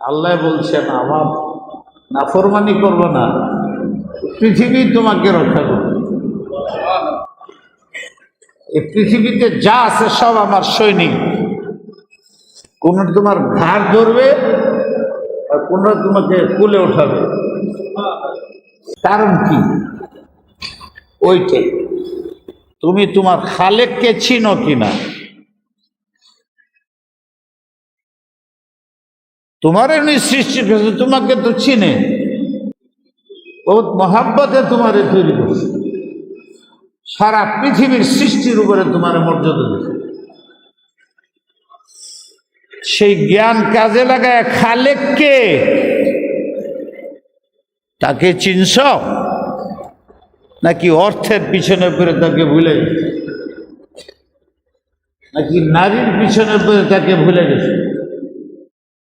আল্লাহ বলছেন, আমার নাফরমানি করব না, পৃথিবী তোমাকে রক্ষা করবে। এই পৃথিবীতে যা আছে সব আমার সৈনিক। কোন তোমার ঘাড় ধরবে আর কোন তোমাকে কুলে উঠাবে কারণ কি? ওইটাই। তুমি তোমার খালেককে চিনো কিনা? তোমার এমনি সৃষ্টি করেছে, তোমাকে তো চিনে। বহুত মহাব্বতে তোমারে তৈরি করছে। সারা পৃথিবীর সৃষ্টির উপরে তোমার মর্যাদা দিচ্ছে সেই জ্ঞান কাজে লাগায় খালেককে। তাকে চিনস নাকি অর্থের পিছনে পড়ে তাকে ভুলে গেছে? নাকি নারীর পিছনে পড়ে তাকে ভুলে গেছে?